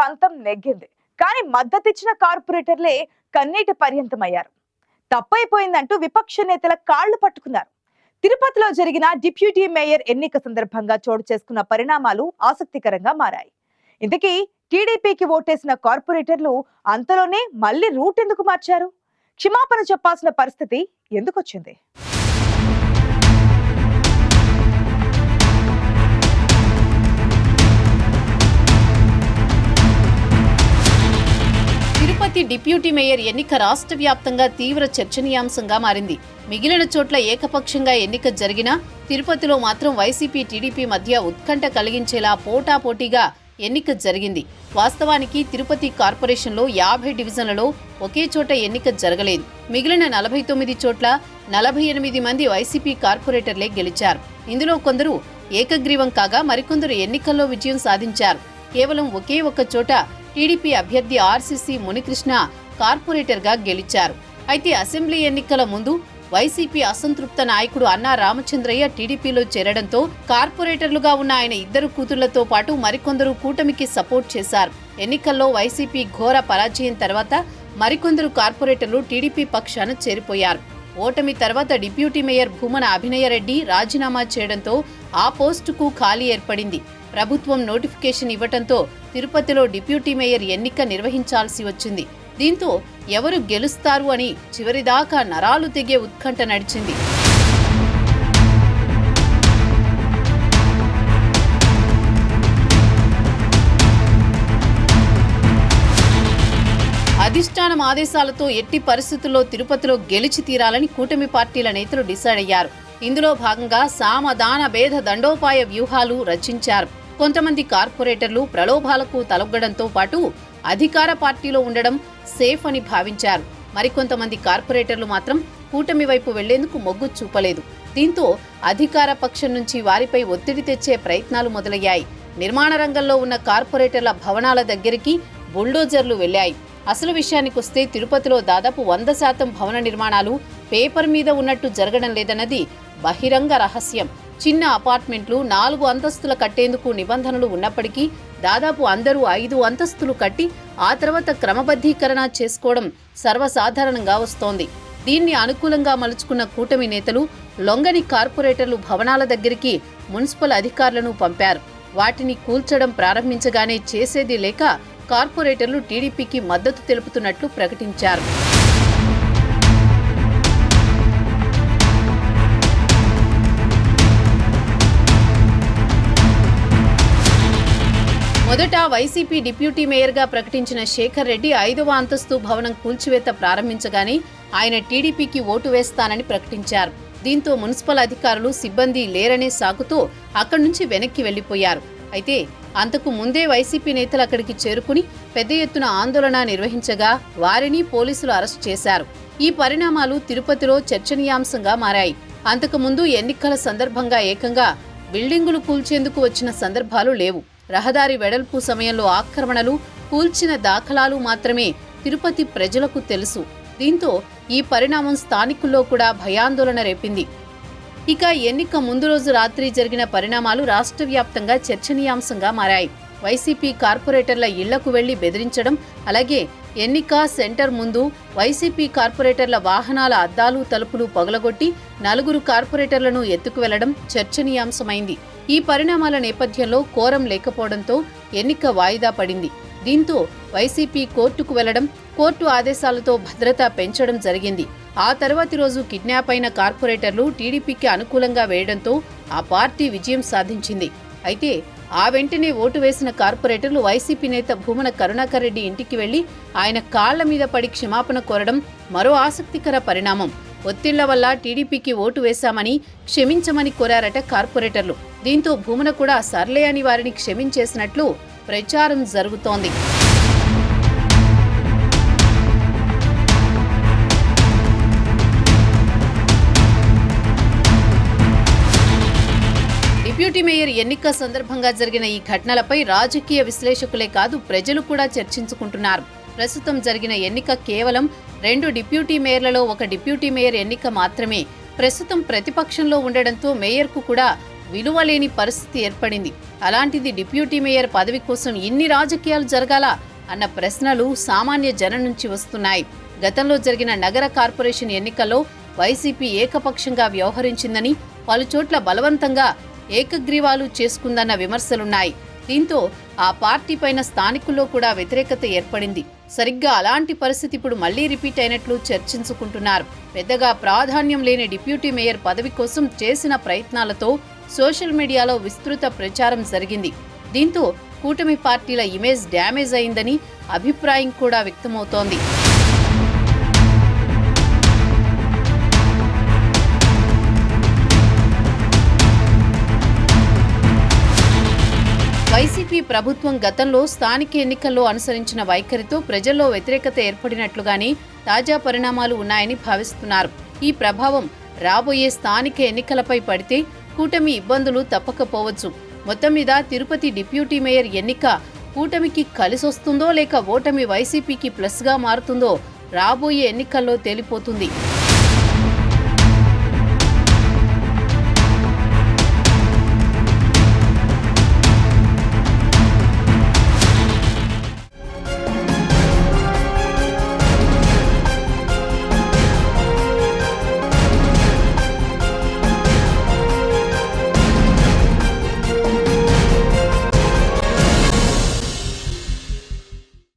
పంతం నెగ్గింది. కానీ మద్దతిచ్చిన కార్పొరేటర్లే కన్నీటి పర్యంతమయ్యారు. తప్పైపోయిందంటూ విపక్ష నేతల కాళ్ళు పట్టుకున్నారు. తిరుపతిలో జరిగిన డిప్యూటీ మేయర్ ఎన్నిక సందర్భంగా చోటు చేసుకున్న పరిణామాలు ఆసక్తికరంగా మారాయి. ఇంతకీ టీడీపీకి ఓటేసిన కార్పొరేటర్లు అంతలోనే మళ్ళీ రూట్ ఎందుకు మార్చారు? క్షమాపణ చెప్పాల్సిన పరిస్థితి ఎందుకొచ్చింది? తిరుపతి డిప్యూటీ మేయర్ ఎన్నిక రాష్ట్ర వ్యాప్తంగా తీవ్ర చర్చనీయాంశంగా మారింది. మిగిలిన చోట్ల ఏకపక్షంగా ఎన్నిక జరిగినా తిరుపతిలో మాత్రం వైసీపీ టీడీపీ మధ్య ఉత్కంఠ కలిగించేలా పోటాపోటీగా ఎన్నిక జరిగింది. వాస్తవానికి తిరుపతి కార్పొరేషన్లో యాభై డివిజన్లలో ఒకే చోట ఎన్నిక జరగలేదు. మిగిలిన నలభై తొమ్మిది చోట్ల నలభై ఎనిమిది మంది వైసీపీ కార్పొరేటర్లే గెలిచారు. ఇందులో కొందరు ఏకగ్రీవం కాగా మరికొందరు ఎన్నికల్లో విజయం సాధించారు. కేవలం ఒకే ఒక్క చోట టీడీపీ అభ్యర్థి ఆర్సీసీ మునికృష్ణ కార్పొరేటర్గా గెలిచారు. అయితే అసెంబ్లీ ఎన్నికల ముందు వైసీపీ అసంతృప్త నాయకుడు అన్నా రామచంద్రయ్య టీడీపీలో చేరడంతో కార్పొరేటర్లుగా ఉన్న ఆయన ఇద్దరు కూతుళ్ళతో పాటు మరికొందరు కూటమికి సపోర్ట్ చేశారు. ఎన్నికల్లో వైసీపీ ఘోర పరాజయం తర్వాత మరికొందరు కార్పొరేటర్లు టీడీపీ పక్షాన చేరిపోయారు. ఓటమి తర్వాత డిప్యూటీ మేయర్ భూమన అభినయరెడ్డి రాజీనామా చేయడంతో ఆ పోస్టుకు ఖాళీ ఏర్పడింది. ప్రభుత్వం నోటిఫికేషన్ ఇవ్వటంతో తిరుపతిలో డిప్యూటీ మేయర్ ఎన్నిక నిర్వహించాల్సి వచ్చింది. దీంతో ఎవరు గెలుస్తారు అని చివరిదాకా నరాలు తెగే ఉత్కంఠ నడిచింది. అధిష్టానం ఆదేశాలతో ఎట్టి పరిస్థితుల్లో తిరుపతిలో గెలిచి తీరాలని కూటమి పార్టీల నేతలు డిసైడ్ అయ్యారు. ఇందులో భాగంగా సామదాన భేద దండోపాయ వ్యూహాలు రచించారు. కొంతమంది కార్పొరేటర్లు ప్రలోభాలకు తలొగ్గడంతో పాటు అధికార పార్టీలో ఉండడం సేఫ్ అని భావించారు. మరికొంతమంది కార్పొరేటర్లు మాత్రం కూటమి వైపు వెళ్ళేందుకు మొగ్గు చూపలేదు. దీంతో అధికార పక్షం నుంచి వారిపై ఒత్తిడి తెచ్చే ప్రయత్నాలు మొదలయ్యాయి. నిర్మాణ రంగంలో ఉన్న కార్పొరేటర్ల భవనాల దగ్గరికి బుల్డోజర్లు వెళ్ళాయి అసలు విషయానికొస్తే తిరుపతిలో దాదాపు వంద శాతం భవన నిర్మాణాలు పేపర్ మీద ఉన్నట్టు జరగడం లేదన్నది బహిరంగ రహస్యం. చిన్న అపార్ట్మెంట్లు నాలుగు అంతస్తుల కట్టేందుకు నిబంధనలు ఉన్నప్పటికీ దాదాపు అందరూ ఐదు అంతస్తులు కట్టి ఆ తర్వాత క్రమబద్ధీకరణ చేసుకోవడం సర్వసాధారణంగా వస్తోంది. దీన్ని అనుకూలంగా మలుచుకున్న కూటమి నేతలు లొంగని కార్పొరేటర్లు భవనాల దగ్గరికి మున్సిపల్ అధికారులను పంపారు. వాటిని కూల్చడం ప్రారంభించగానే చేసేది లేక కార్పొరేటర్లు టీడీపీకి మద్దతు తెలుపుతున్నట్లు ప్రకటించారు. మొదట వైసీపీ డిప్యూటీ మేయర్గా ప్రకటించిన శేఖర్ రెడ్డి ఐదవ అంతస్తు భవనం కూల్చివేత ప్రారంభించగానే ఆయన టీడీపీకి ఓటు వేస్తానని ప్రకటించారు. దీంతో మున్సిపల్ అధికారులు సిబ్బంది లేరనే సాకుతో అక్కడి నుంచి వెనక్కి వెళ్ళిపోయారు అయితే అంతకు ముందే వైసీపీ నేతలు అక్కడికి చేరుకుని పెద్ద ఎత్తున ఆందోళన నిర్వహించగా వారిని పోలీసులు అరెస్ట్ చేశారు. ఈ పరిణామాలు తిరుపతిలో చర్చనీయాంశంగా మారాయి. అంతకుముందు ఎన్నికల సందర్భంగా ఏకంగా బిల్డింగులు కూల్చేందుకు వచ్చిన సందర్భాలు లేవు. రహదారి వెడల్పు సమయంలో ఆక్రమణలు కూల్చిన దాఖలాలు మాత్రమే తిరుపతి ప్రజలకు తెలుసు. దీంతో ఈ పరిణామం స్థానికుల్లో కూడా భయాందోళన రేపింది. ఇక ఎన్నిక ముందు రోజు రాత్రి జరిగిన పరిణామాలు రాష్ట్ర వ్యాప్తంగా చర్చనీయాంశంగా మారాయి. వైసీపీ కార్పొరేటర్ల ఇళ్ళకు వెళ్ళి బెదిరించడం అలాగే ఎన్నిక సెంటర్ ముందు వైసీపీ కార్పొరేటర్ల వాహనాల అద్దాలు తలుపులు పగలగొట్టి నలుగురు కార్పొరేటర్లను ఎత్తుకు వెళ్ళడం చర్చనీయాంశమైంది. ఈ పరిణామాల నేపథ్యంలో కోరం లేకపోవడంతో ఎన్నిక వాయిదా పడింది. దీంతో వైసీపీ కోర్టుకు వెళ్ళడం కోర్టు ఆదేశాలతో భద్రత పెంచడం జరిగింది. ఆ తర్వాతి రోజు కిడ్నాప్ అయిన కార్పొరేటర్లు టీడీపీకి అనుకూలంగా వేయడంతో ఆ పార్టీ విజయం సాధించింది. అయితే ఆ వెంటనే ఓటు వేసిన కార్పొరేటర్లు వైసీపీ నేత భూమన కరుణాకర్ రెడ్డి ఇంటికి వెళ్ళి ఆయన కాళ్ళ మీద పడి క్షమాపణ కోరడం మరో ఆసక్తికర పరిణామం. ఒత్తిళ్ళ వల్ల టీడీపీకి ఓటు వేశామని క్షమించమని కోరారట కార్పొరేటర్లు. దీంతో భూమన కూడా సర్లే అని వారిని క్షమించేసినట్లు ప్రచారం జరుగుతోంది. డిప్యూటీ మేయర్ ఎన్నిక సందర్భంగా జరిగిన ఈ ఘటనలపై రాజకీయ విశ్లేషకులే కాదు ప్రజలు కూడా చర్చించుకుంటున్నారు. ప్రస్తుతం జరిగిన ఎన్నిక కేవలం రెండు డిప్యూటీ మేయర్లలో ఒక డిప్యూటీ మేయర్ ఎన్నిక మాత్రమే. ప్రస్తుతం ప్రతిపక్షంలో ఉండడంతో మేయర్కు కూడా విలువ లేని పరిస్థితి ఏర్పడింది. అలాంటిది డిప్యూటీ మేయర్ పదవి కోసం ఇన్ని రాజకీయాలు జరగాలా అన్న ప్రశ్నలు సామాన్య జనం నుంచి వస్తున్నాయి. గతంలో జరిగిన నగర కార్పొరేషన్ ఎన్నికల్లో వైసీపీ ఏకపక్షంగా వ్యవహరించిందని పలుచోట్ల బలవంతంగా ఏకగ్రీవాలు చేసుకుందన్న విమర్శలున్నాయి. దీంతో ఆ పార్టీ పైన స్థానికుల్లో కూడా వ్యతిరేకత ఏర్పడింది. సరిగ్గా అలాంటి పరిస్థితి ఇప్పుడు మళ్ళీ రిపీట్ అయినట్లు చర్చించుకుంటున్నారు. పెద్దగా ప్రాధాన్యం లేని డిప్యూటీ మేయర్ పదవి కోసం చేసిన ప్రయత్నాలతో సోషల్ మీడియాలో విస్తృత ప్రచారం జరిగింది. దీంతో కూటమి పార్టీల ఇమేజ్ డ్యామేజ్ అయిందని అభిప్రాయం కూడా వ్యక్తమవుతోంది. వైసీపీ ప్రభుత్వం గతంలో స్థానిక ఎన్నికల్లో అనుసరించిన వైఖరితో ప్రజల్లో వ్యతిరేకత ఏర్పడినట్లుగానే తాజా పరిణామాలు ఉన్నాయని భావిస్తున్నారు. ఈ ప్రభావం రాబోయే స్థానిక ఎన్నికలపై పడితే కూటమి ఇబ్బందులు తప్పకపోవచ్చు. మొత్తం మీద తిరుపతి డిప్యూటీ మేయర్ ఎన్నిక కూటమికి కలిసొస్తుందో లేక ఓటమి వైసీపీకి ప్లస్గా మారుతుందో రాబోయే ఎన్నికల్లో తేలిపోతుంది.